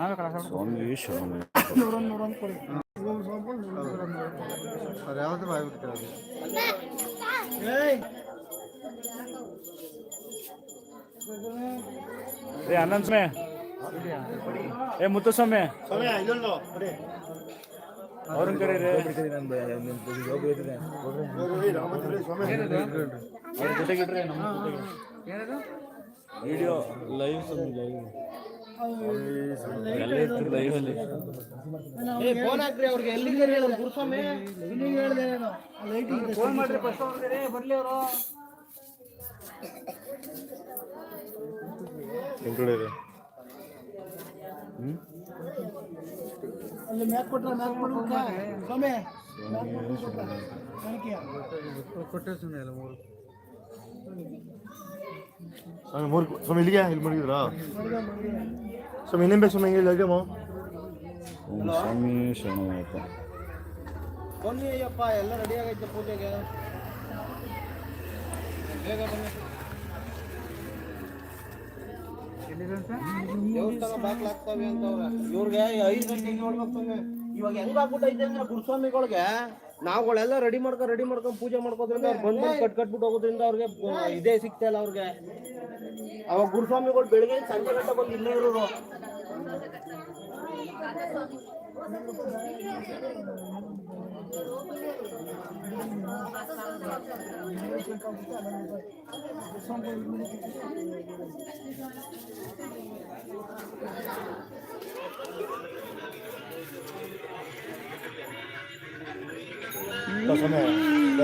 ಸ್ವಾಮಿ ಶರಣ ಯಾವ್ದು ಏ ಆನಂದ್ ಸ್ವಾಮಿ. ಏ ಮುತ್ತುಸ್ವಾಮಿ ಅವ್ರನ್ನ ಕರೀರಿ. ಅವ್ರ ಜೊತೆಗಿಡ್ರಿ ನಮ್ಮ ವಿಡಿಯೋ ಲೈವ್ ಸ್ವಾಮಿ ಲೈವ್ ಫೋನ್ ಎಲ್ಲಿಗೆ ಹೇಳೋದು ಫೋನ್ ಮಾಡ್ರಿ ಫಸ್ಟ್ ಬರ್ಲಿ ಅವರು ಮ್ಯಾಕ್ ಮ್ಯಾಕ್ ಸ್ವಾಮಿ ಕೊಟ್ಟೆ ಅಲ್ಲ ಮೂರು ಸ್ವಾಮಿ ಸ್ವಾಮಿ ಇಲ್ಲಿಗೆ? ಇಲ್ಲಿ ಮಡಗಿದ್ರಾ? ಸ್ವಾಮಿ ಇನ್ನೇನು ಬೇಕು ಸ್ವಾಮಿ ಹಿಂಗೆ ಇಲ್ಲಿ ಅಡ್ಗೆಮೋ ಓಂ ಸ್ವಾಮಿ ಶರಣಯ್ಯಪ್ಪ ಬನ್ನಿ ಅಯ್ಯಪ್ಪ ಎಲ್ಲ ರೆಡಿ ಆಗೈತೆ ಪೂಜೆಗೆ ಬೇಗ ಬನ್ನಿ ದೇವಸ್ಥಾನ ಬಾಗ್ಲಾಗ್ತವೆ ಅಂತವ್ರೆ ಇವ್ರಿಗೆ ಐದು ಗಂಟೆಗೆ ನೋಡ್ಬೇಕು ಇವಾಗ ಹೆಂಗ್ ಆಗ್ಬಿಟ್ಟೈತೆ ಅಂದ್ರೆ ಗುರುಸ್ವಾಮಿಗಳಿಗೆ ನಾವುಗಳೆಲ್ಲ ರೆಡಿ ಮಾಡ್ಕೊಂಡು ರೆಡಿ ಮಾಡ್ಕೊಂಡು ಪೂಜೆ ಮಾಡ್ಕೋದ್ರಿಂದ ಅವ್ರು ಬಂದು ಕಟ್ ಕಟ್ಬಿಟ್ಟು ಹೋಗೋದ್ರಿಂದ ಅವ್ರಿಗೆ ಇದೇ ಸಿಗ್ತಾ ಇಲ್ಲ ಅವ್ರಿಗೆ ಅವಾಗ ಗುರುಸ್ವಾಮಿಗಳು ಬೆಳಿಗ್ಗೆ ಸಂಜೆ ಗಂಟೆ ಬಂದು ಇಲ್ಲೇ ಇರೋರು ಸ್ವಾಮಿ ಇದೆ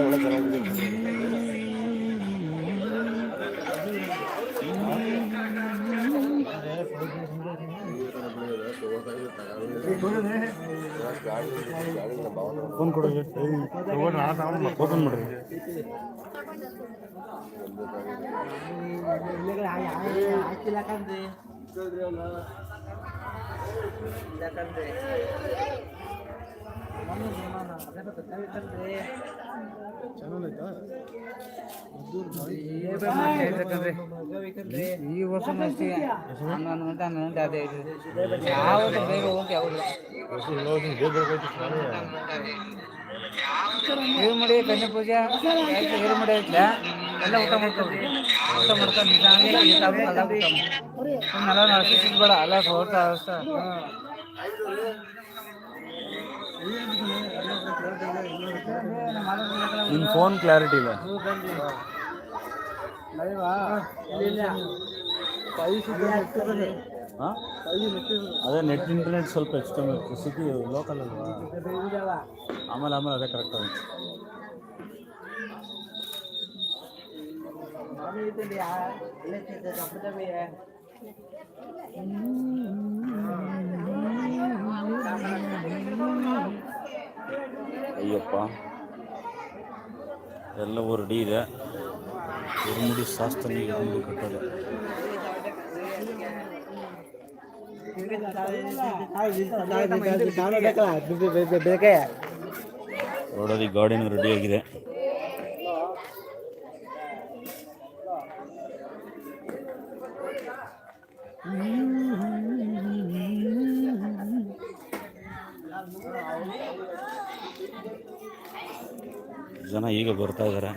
ಒಳ್ಳೆ ಚೆನ್ನಾಗಿದೆ ಫೋನ್ ಕೊಡಿ ಫೋನ್ ಮಾಡ್ರಿ ಈ ವರ್ಷ ಅಷ್ಟೇ ಹನ್ನೊಂದು ಗಂಟೆ ಹನ್ನೊಂದು ಗಂಟೆ ಅದೇ ಇದೆ ಯಾವತ್ತು ಬೇಗ ಹೋಗಿ ಯಾವುದು ಇದು ಮಾಡಿ ಕನ್ಯಾ ಪೂಜೆ ಹಿರಿಮಡಿ ಆಯ್ತಾ ಎಲ್ಲ ಊಟ ಮಾಡ್ಕೊಂಡ್ರಿ ಊಟ ಮಾಡ್ಕೊಂಡು ನಿಧಾನ ಎಲ್ಲ ಬೇಡ ಅಲ್ಲ ಹೋಗ್ತಾ ಅಷ್ಟ ನಿನ್ನ ಫೋನ್ ಕ್ಲಾರಿಟಿ ಇಲ್ಲ ಹಾಂ ಅದೇ ನೆಟ್ ಇಂಟರ್ನೆಟ್ ಸ್ವಲ್ಪ ಎಕ್ಸ್ಟರ್ನಲ್ ಸಿಟಿ ಲೋಕಲ್ ಅಲ್ವಾ ಆಮೇಲೆ ಆಮೇಲೆ ಅದೇ ಕರೆಕ್ಟ್ ಆಗುತ್ತೆ ಅಯ್ಯಪ್ಪ ಎಲ್ಲವೂ ರೆಡಿ ಇದೆ ಇರುಮುಡಿ ಶಾಸ್ತ್ರ ಇರುಮುಡಿ ಕಟ್ಟೋದು ನೋಡೋದು ಗಾಡಿನೂ ರೆಡಿಯಾಗಿದೆ ಬರ್ತಾ ಇದ್ದಾರೆ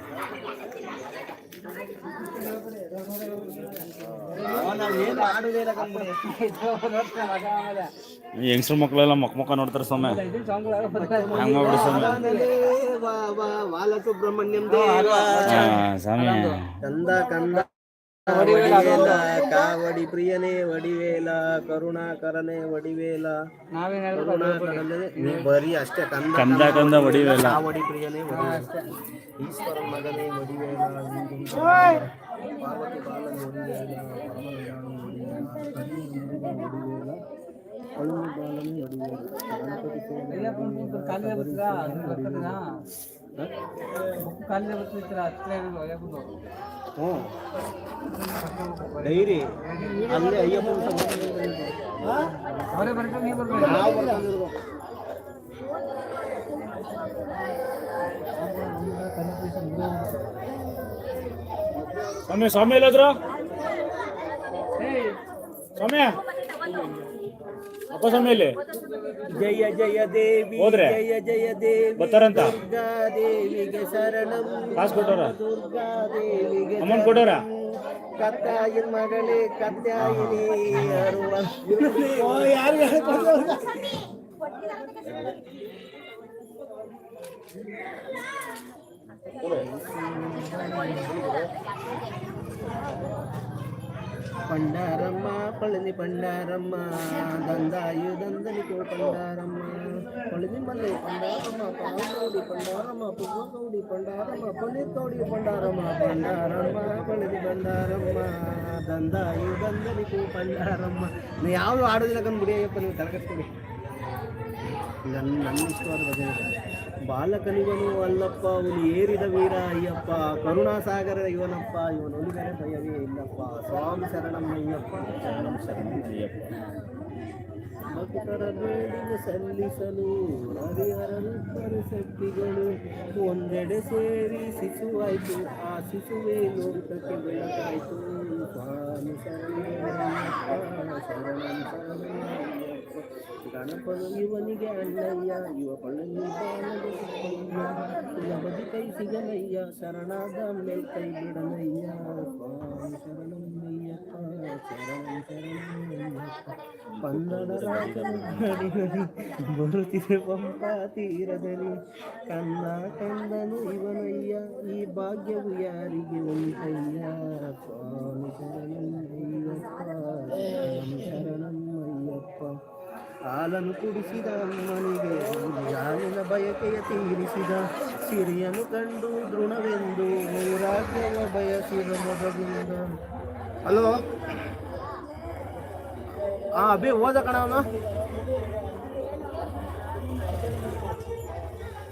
ಹೆಂಗಸ್ರ ಮಕ್ಕಳೆಲ್ಲ ಮಕ್ ಮಕ್ಕ ನೋಡ್ತಾರೆ ಸ್ವಾಮಿ. ಹಂಗ ಮಾಡ್ಬಿಡಿ ಸ್ವಾಮಿ. ಕಂದ. ವಡಿವೇಲ ಕಾವಡಿ ಪ್ರಿಯನೇ ವಡಿವೇಲ ಕರುಣಾಕರನೇ ವಡಿವೇಲ. ನಾವೇನಾದ್ರೂ ಕರುಣಾಕರನೇ ನೀ ಬರೀ ಅಷ್ಟೇ ಕಂದ ಕಂದ ಕಂದ ವಡಿವೇಲ. ಕಾವಡಿ ಪ್ರಿಯನೇ ವಡಿವೇಲ. ಈಶ್ವರ ಮಗನೇ ವಡಿವೇಲ. ಪಾರ್ವತಿ ಬಾಲನೇ ವಡಿವೇಲ ಕಾಲಿಗೆ ಬರ್ತೀರಾ ಬರ್ತೀರಾ ವಡಿವೇಲ ಬರ್ತಿರ್ತೀರಾ ಹತ್ರ ಇರೋದು ಯಾವುದು ಡೈರಿ. ಅಲ್ಲೇ ಅಯ್ಯಪ್ಪ ಅವರೇ ಬರ್ತಾರೆ ನೀವು ಬರ್ಬೇಕು ನಾವು ಸ್ವಾಮಿ ಸ್ವಾಮಿ ಇಲ್ಲದ್ರ ಸ್ವಾಮಿ. ಅಪ್ಪ ಮೇಲೆ. ಜಯ ಜಯ ದೇವಿ ಹೋದ್ರೆ? ಜಯ ಜಯ ದೇವಿ ಬರ್ತಾರಂತ? ದುರ್ಗಾ ದೇವಿಗೆ ಶರಣಂ ಕಾಸು ಕೊಟ್ಟವ್ರ? ದುರ್ಗಾ ದೇವಿಗೆ ಅಮೌಂಟ್ ಕೊಟ್ಟವ್ರ? ಕತ್ತಾಯಿನ ಮಗಳೇ ಕತ್ತಾಯಿನಿ ಅರುವ. பண்டாரம்மா பழனி பண்டாரம்மா தந்தாயு தந்தனிக்கு பண்டாரம்மா பழனி மல்லை பண்டாரம்மா பாலத்தோடி பண்டாரம்மா புகுத்தோடி பண்டாரம்மா பனித்தோடி பண்டாரம்மா பண்டாரம்மா பழனி பண்டாரம்மா தந்தாயு தந்தனிக்கு பண்டாರಮ್ಮ ನೀವು ಯಾವ ಹಾಡೋದಿಲ್ಲ ಕಂಡು ಬಿಡಿ ಅಯ್ಯಪ್ಪ ನೀವು ತಲೆಕಟ್ಕೊಡಿ ನನ್ನ ನನ್ನ ಇಷ್ಟವಾದ ಇದೆ. ಬಾಲಕನಿವನು ಅಲ್ಲಪ್ಪ ಅವನು ಏರಿದ ವೀರ ಅಯ್ಯಪ್ಪ. ಕರುಣಾಸಾಗರ ಇವನಪ್ಪ ಇವನು ಒಲಿದರೆ ಭಯವೇ ಇಲ್ಲಪ್ಪ. ಸ್ವಾಮಿ ಶರಣಂ ಅಯ್ಯಪ್ಪ. ಶರಣಂ ಶರಣಂ ಅಯ್ಯಪ್ಪ. ಭಕ್ತರ ಬೇಡಿಗೆ ಸಲ್ಲಿಸಲು ಹರಿಹರರಿಬ್ಬರು ಶಕ್ತಿಗಳು ಒಂದೆಡೆ ಸೇರಿ ಶಿಶುವಾಯಿತು. ಆ ಶಿಶುವೇ ಲೋಕಕ್ಕೆ ಬೆಳಕಾಯಿತು. ಸ್ವಾಮಿ ಶರಣಂ ಶರಣಂ ಶರಣಂ ಅಯ್ಯಪ್ಪ. ಗಣಪನು ಇವನಿಗೆ ಅಣ್ಣಯ್ಯ ಇವ ಪಳನಿ ಬಾಲಗೆ ಸುಬ್ಬಯ್ಯ. ಸುಲಭದಿ ಕೈ ಸಿಗಲಯ್ಯ ಶರಣಾದ ಮೇಲ್ ಕೈ ಬಿಡಲಯ್ಯ ಸ್ವಾಮಿ ಶರಣಂ ಅಯ್ಯಪ್ಪ ಶರಣಂ ಶರಣಂ ಅಯ್ಯಪ್ಪ ಕನ್ನಡ ರಾಜನ ನಾಡಿನಲ್ಲಿ ಬರುತ್ತಿದೆ ಪಂಪ ತೀರದಲ್ಲಿ ಕನ್ನ ಕಂದನು ಇವನಯ್ಯ ಈ ಭಾಗ್ಯವು ಯಾರಿಗೆ ಉಂಟಯ್ಯ ಸ್ವಾಮಿ ಶರಣಂ ಹಾಲನ್ನು ಕುಡಿಸಿದ ಅಮ್ಮನಿಗೆ ಹಾಲಿನ ಬಯಕೆಯ ತೀರಿಸಿದ ಸಿರಿಯನು ಕಂಡು ದೃಢವೆಂದು ವೈರಾಗ್ಯವ ಬಯಸಿದ ಮೊದಲಿಂದ ಹಲೋ? ಹಾ ಅಭಿ ಓದ ಕಣ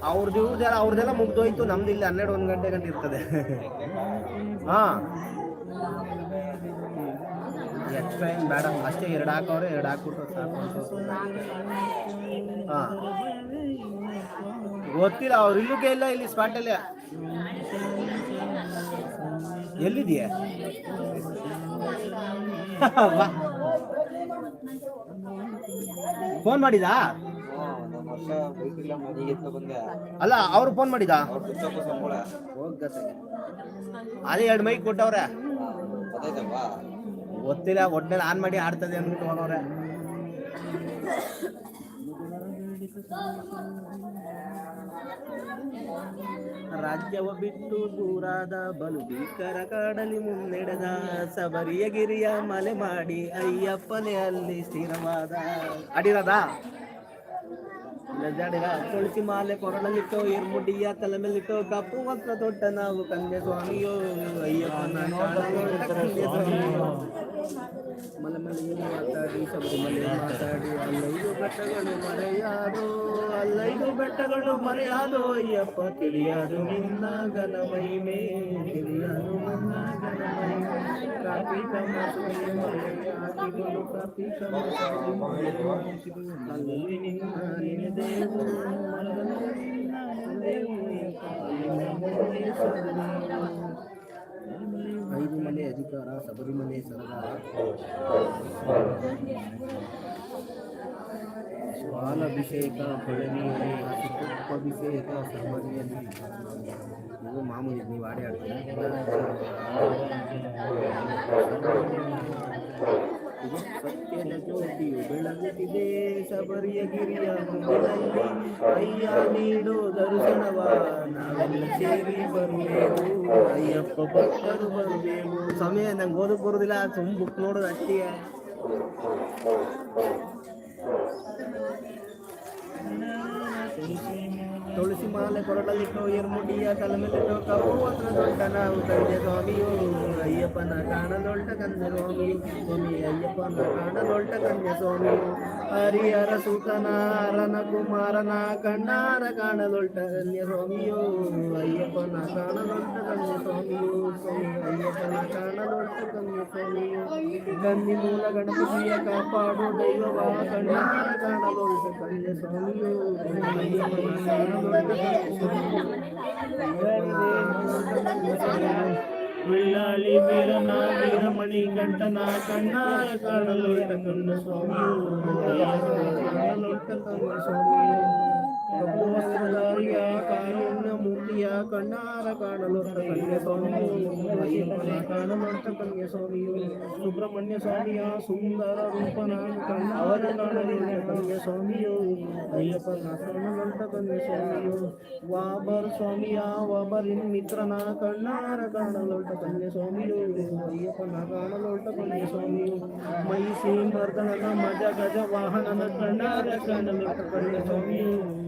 ಅವ್ರದ್ದು ಇವ್ರದ್ದೆಲ್ಲ ಅವ್ರದ್ದೆಲ್ಲ ಮುಗ್ದೋಯ್ತು. ನಮ್ದು ಇಲ್ಲಿ ಹನ್ನೆರಡು, ಒಂದು ಗಂಟೆ ಗಂಟೆ ಇರ್ತದೆ. ಹಾ. ಎಕ್ಸ್ಟ್ರಾ ಏನು ಬೇಡ, ಅಷ್ಟೇ ಎರಡು ಹಾಕೋರೆ ಎರಡು ಹಾಕ್ಬಿಟ್ಟು ಸಾಕು ಹಾಂ. ಗೊತ್ತಿಲ್ಲ, ಅವ್ರು ಇಲ್ಲಕ್ಕೆ ಇಲ್ಲ, ಇಲ್ಲಿ ಸ್ಪಾಟಲ್ಲಿ ಎಲ್ಲಿದೆಯಾ? ಫೋನ್ ಮಾಡಿದಾ? ಅಲ್ಲ, ಅವ್ರು ಫೋನ್ ಮಾಡಿದ? ಅದೇ ಎರಡು ಮೈಕ್ ಕೊಟ್ಟವ್ರೆ. ಗೊತ್ತಿಲ್ಲ ಒಟ್ಟಿನಲ್ಲಿ ಆನ್ ಮಾಡಿ ಆಡ್ತದೆ ಅಂದ್ಬಿಟ್ಟು ಹೋಗೋರೆ ರಾಜ್ಯವ ಬಿಟ್ಟು ದೂರಾದ ಬಲು ಭೀಕರ ಕಾಡಲಿ ಮುನ್ನಡೆದ ಸಬರಿಯ ಗಿರಿಯ ಮಲೆ ಮಾಡಿ ಅಯ್ಯಪ್ಪನೇ ಅಲ್ಲಿ ಸ್ಥಿರವಾದ. ಅಡಿರದ? ತುಳಸಿ ಮಾಲೆ ಕೊರಳಲಿಟ್ಟು, ಇರ್ಮುಡಿಯ ತಲೆ ಮೇಲಿಟ್ಟು ಕಪ್ಪು ವಸ್ತ್ರ ದೊಡ್ಡ ನಾವು ಕಂದೆ ಸ್ವಾಮಿಯೋ, ಅಯ್ಯಪ್ಪನ ಕಾಣಲು ಕಂದೆ ಸ್ವಾಮಿಯೋ. ಮಲೆ ಮಲೆ ಮಾತಾಡಿ ಶಬರಿಮಲೆ ಮಾತಾಡಿ ಅಲ್ಲೈದು ಬೆಟ್ಟಗಳು ಮರೆಯಾದು ಅಲ್ಲೈದು ಬೆಟ್ಟಗಳು ಮರೆಯಾದು ಅಯ್ಯಪ್ಪ ತಿಳಿಯಾದು ನಿನ್ನ ಘನ ಮಹಿಮೆ ತಿಳಿಯಾದು ನಿನ್ನ ಘನ ಮಹಿಮೆ ಕಾರ್ತಿಕ ಮಾಸದಲ್ಲಿ ಮಳೆ ಹಾಕಿದಳು ಕಾರ್ತಿಕ ಮಾಸದಲ್ಲಿ ಮಳೆ ಹಾಕಿದಳು. ಅಲ್ಲಿ ನಿನ್ನ ನೆನೆದೆವು, ಮನದಲ್ಲಿ ನಿನ್ನ ನೆನೆದೆವು, ಅಲ್ಲಿ ನಿನ್ನ ನೆನೆದೆವು. ಐದು ಮನೆ ಅಧಿಕಾರ ಶಬರಿಮಲೆ ಸರದಾರ ಸ್ವಾಲಾಭಿಷೇಕ ಪಳನಿಯಲ್ಲಿ ಅಭಿಷೇಕ ಶಬರಿಯಲ್ಲಿ ಇದು ಮಾಮೂಲಿ ನೀವು ಆಡಿ ಆಡ್ತೀರಾ ಇದು ಸತ್ಯದ ಜ್ಯೋತಿಯು ಬೆಳಗುತ್ತಿದೆ ಶಬರಿಯ ಗಿರಿಯ ಮುಗಿಲಲ್ಲಿ ಅಯ್ಯ ನೀಡೋ ದರ್ಶನವ ನಾವೆಲ್ಲ ಸೇರಿ ಬರುವೆವು ಅಯ್ಯಪ್ಪ ಭಕ್ತರು ಬರುವೆವು ಸಮಯ ನಂಗೆ ಓದಕ್ ಬರೋದಿಲ್ಲ ತುಂಬ ಬುಕ್ ನೋಡೋದು ಅಷ್ಟೇ ತುಳಸಿ ಮಾಲೆ ಕೊರಳಲ್ಲಿಟ್ಟು ಎರ್ಮುಡಿಯ ತಲೆ ಮೇಲಿಟ್ಟು ಕಪ್ಪು ವಸ್ತ್ರ ದೊಡ್ಡ ನಾವು ಕಂದೆ ಸ್ವಾಮಿಯೋ ಅಯ್ಯಪ್ಪನ ಕಾಣದೊಡ್ಡ ಕಂದೆ ಸ್ವಾಮಿ ಸ್ವಾಮಿ ಅಯ್ಯಪ್ಪನ ಕಾಣದೊಡ್ಡ ಕಂದೆ ಸ್ವಾಮಿ ಹರಿಹರ ಸುತನ ಹರನ ಕುಮಾರನ ಕಣ್ಣಾರ ಕಾಣದೊಡ್ಡ ಕನ್ಯ ಸ್ವಾಮಿಯೋ ಅಯ್ಯಪ್ಪನ ಕಾಣದೊಡ್ಡ ಕನ್ಯ ಸ್ವಾಮಿಯೋ ಸ್ವಾಮಿ ಅಯ್ಯಪ್ಪನ ಕಾಣದೊಡ್ಡ ಕನ್ಯ ಸ್ವಾಮಿಯೋ ಗಂದಿ ಮೂಲ ಗಣಪತಿಯ ಕಾಪಾಡು ದೈವವ ಕಣ್ಣಾರ ಕಾಣದೊಡ್ಡ ಕನ್ಯ ಸ್ವಾಮಿಯೋ వెళ్ళాలి వీరనా వీరమణి గంటనా కన్నా కళ్ళలోట కన్న స్వామి కళ్ళలోట కన్న స్వామి ಕಣ್ಣಾರ ಕಾಣಲೊಟ್ಟ ಕನ್ಯ ಸ್ವಾಮಿಯು ಅಯ್ಯಪ್ಪನ ಕಾಣಲೊಟ್ಟ ಕನ್ಯ ಸ್ವಾಮಿಯು ಸುಬ್ರಹ್ಮಣ್ಯ ಸ್ವಾಮಿಯ ಸುಂದರ ರೂಪನ ಕಣ್ಣಾರ ಕಾಣಲೊಟ್ಟ ಕನ್ಯ ಸ್ವಾಮಿಯು ಅಯ್ಯಪ್ಪನ ಕಾಣಲೊಟ್ಟ ಕನ್ಯ ಸ್ವಾಮಿಯು ವಾಬರ್ ಸ್ವಾಮಿಯ ವಾಬರಿನ್ ಮಿತ್ರನ ಕಣ್ಣಾರ ಕಾಣಲೊಟ್ಟ ಕನ್ಯ ಸ್ವಾಮಿಯು ಅಯ್ಯಪ್ಪನ ಕಾಣಲೊಟ್ಟ ಕನ್ಯ ಸ್ವಾಮಿಯು ಮೈಸಿ ಮರ್ದನನ ಮಜ ಗಜ ವಾಹನನ ಕಣ್ಣಾರ ಕಾಣಲೊಟ್ಟ ಕನ್ಯ ಸ್ವಾಮಿಯು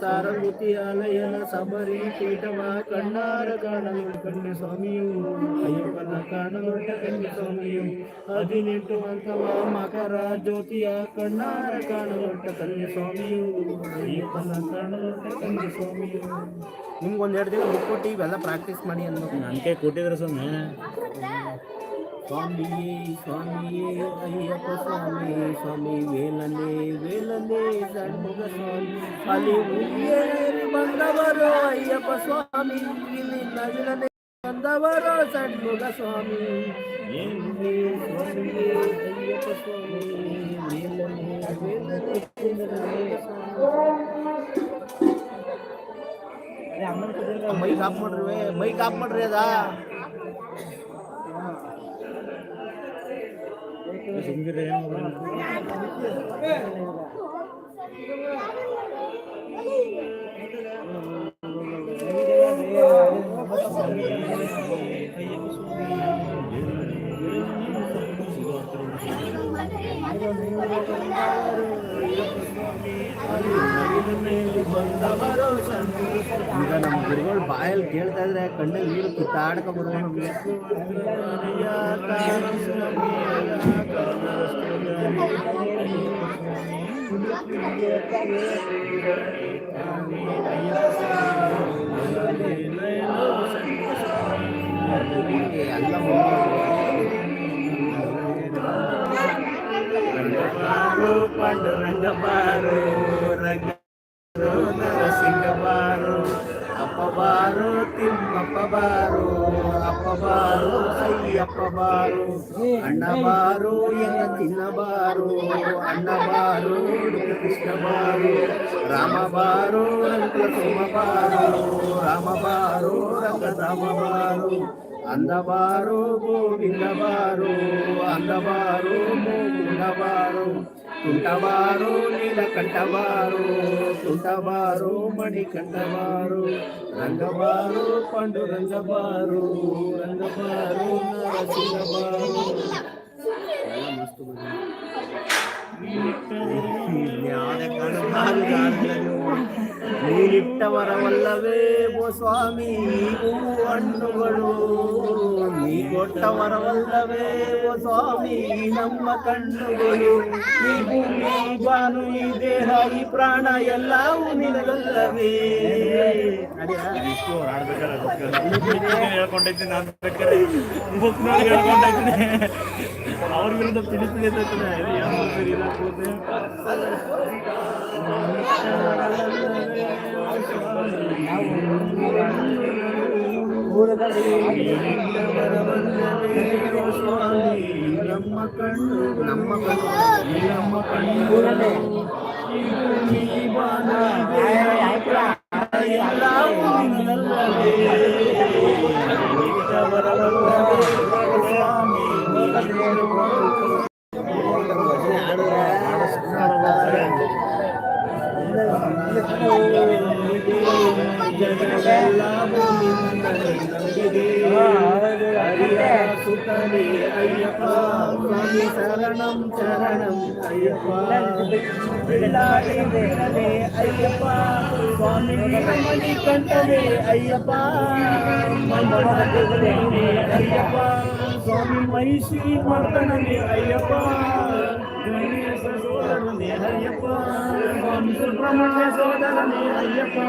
ಸಾರಭೂತಿ ಆಲಯನ ಸಬರಿ ಪೀಠವ ಕಣ್ಣಾರ ಕಾಣಲು ಕನ್ಯ ಸ್ವಾಮಿಯು. ಅಯ್ಯಪ್ಪನ ಕಾಣಲು ಕನ್ಯ ಸ್ವಾಮಿಯು. ಹದಿನೆಂಟು ಅಂಕವ ಮಕರ ಜ್ಯೋತಿಯ ಕಣ್ಣಾರ ಕಾಣಲು ಕನ್ಯ ಸ್ವಾಮಿಯು. ಅಯ್ಯಪ್ಪನ ಕಾಣಲು ಕನ್ಯ ಸ್ವಾಮಿಯು. ನಿಮ್ಗೆ ಎರಡು ದಿನ ಬುಕ್ ಕೊಟ್ಟು ಇವೆಲ್ಲ ಪ್ರಾಕ್ಟೀಸ್ ಮಾಡಿ ಅನ್ಬೇಕು ನನಗೆ ಕೈ ಕೊಟ್ಟಿದ್ರು ಸ್ವಾಮಿ. ಸ್ವಾಮಿಯೇ ಸ್ವಾಮಿಯೇ, ಅಯ್ಯಪ್ಪ ಸ್ವಾಮಿ ಸ್ವಾಮಿ, ವೇಲನೆ ವೇಲನೆ, ಷಣ್ಮುಖ ಸ್ವಾಮಿ, ಅಲ್ಲಿ ಉಯ್ಯೇರಿ ಬಂದವರು, ಅಯ್ಯಪ್ಪ ಸ್ವಾಮಿ, ಇಲ್ಲಿ ನವಿಲನೆ ಬಂದವರು, ಷಣ್ಮುಖ ಸ್ವಾಮಿ. ಏನೇ ಸ್ವಾಮಿಯೇ, ಅಯ್ಯಪ್ಪ ಸ್ವಾಮಿ, ವೇಲನೆ ವೇಲನೆ ಮೈಕ್ ಆಫ್ ಮಾಡ್ರಿ, ಮೈಕ್ ಆಫ್ ಮಾಡ್ರಿ ಅದಾ. ಈಗ ನಮ್ಮ ಗುರುಗಳು ಬಾಯಲ್ಲಿ ಕೇಳ್ತಾ ಇದ್ರೆ ಕಣ್ಣಲ್ಲಿ ನೀರು ಕಿತ್ತಾಡ್ಕ ಬರುವ Pandangan baru. బారు అన్న బారు కృష్ణ బారు రామ బారు రంగుల రంగ అందబారు గోవింద బారు అందబారు కుంటబారు బారు తుంటవారు నీలకంఠవారు తుంటవారు రంగవారు పండు రంగవారు రంగవారు నరసింహవారు చాలా మస్తు ಮಸ್ತ್ ನೀನಿಟ್ಟವರವಲ್ಲವೇ ಓ ಸ್ವಾಮಿ ಹೂ ಹಣ್ಣುಗಳು. ನೀ ಕೊಟ್ಟವರವಲ್ಲವೇ ಓ ಸ್ವಾಮಿ, ನಮ್ಮ ಕಣ್ಣುಗಳು. ಈ ಭೂಮಿ ಬಾನು, ಈ ದೇಹ, ಈ ಪ್ರಾಣ ಎಲ್ಲವೂ ನಿನಗಲ್ಲವೇ. ಹೇಳ್ಕೊಂಡೈತಿ ನಾನು ಅವ್ರ ವಿರುದ್ಧ ತಿಳಿ ತಿಳಿತೈತೆ ಯಾವ ಸರಿ ನಮ್ಮ ಕಣ್ಣು ನಮ್ಮ ಕಣ್ಣು ನಮ್ಮ ಕಣ್ಣುಗಳೇ அரிய சுத்தனே ஐயப்பா சுவாமி சரணம் சரணம் ஐயப்பா ஐயப்பா சுவாமி மணி கண்டவே ஐயப்பா ஐயப்பா சுவாமி மகிஷி மர்த்தனே ஐயப்பா கணேச சோதரனே ஐயப்பா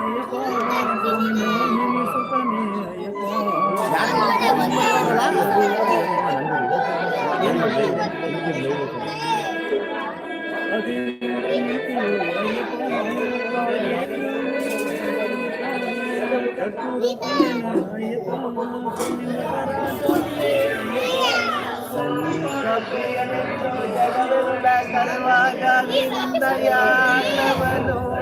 ಅಯ್ಯಪ್ಪ ಸ್ವಾಮಿ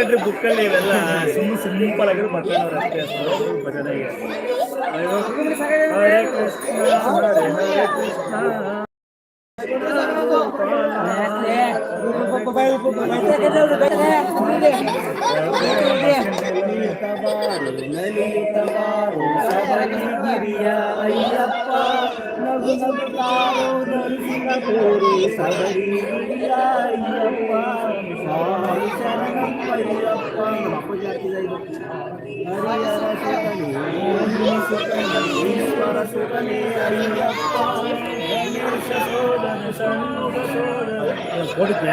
ಇಲ್ಲ ಕಣ್ರಿ ಬುಕ್ಕಲ್ಲಿ ಇವೆಲ್ಲ ಸುಮ್ಮ ಸಿಂಪಲ್ ಆಗಿರೋ ಬರ್ತಾರೆ ಅಷ್ಟೇ ಅಷ್ಟು ಭಜನೆಗೆ ಹರೇ ಕೃಷ್ಣ ಹರೇ ಹರೇ ಕೃಷ್ಣ ಗಿರಿಯ ಅಯ್ಯಪ್ಪ ನಗು ನಗುತ್ತಾರೋ ದರ್ಶನ ತೋರಿ ಸಬರಿ ಗಿರಿಯ ಅಯ್ಯಪ್ಪ ಸ್ವಾಮಿ ಶರಣಪ್ಪಯ್ಯಪ್ಪ ಅಪ್ಪಾಜಿ ಹಾಕಿದ ಇದು ಹರಿಹರ ಸುತನೇ ಸುತನೇ ಈಶ್ವರ ಸುತನೇ ಅಯ್ಯಪ್ಪ கொடுக்க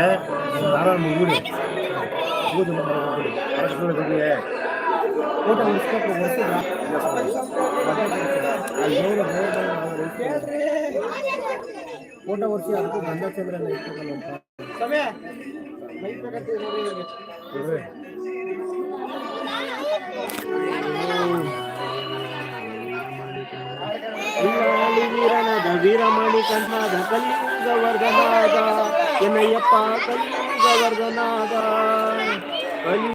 தாராளம் வீடு பூஜை போட்டோ முடிச்சுட்டு முடிச்சுடா போட்டோ வரிசை ಫೋಟೋ ಒರೆಸಿ ಅದಕ್ಕೂ ಗಂಧಾಚಂದ್ರ ವೀರನಾದ ವೀರಮಣಿ ಕಣ್ಣಾದ ಕಲಿಯುಗ ವರ್ಧನಾದ ಎನ್ನಯ್ಯಪ್ಪ ಕಲಿಯುಗ ವರ್ಧನಾದ ಕಲಿ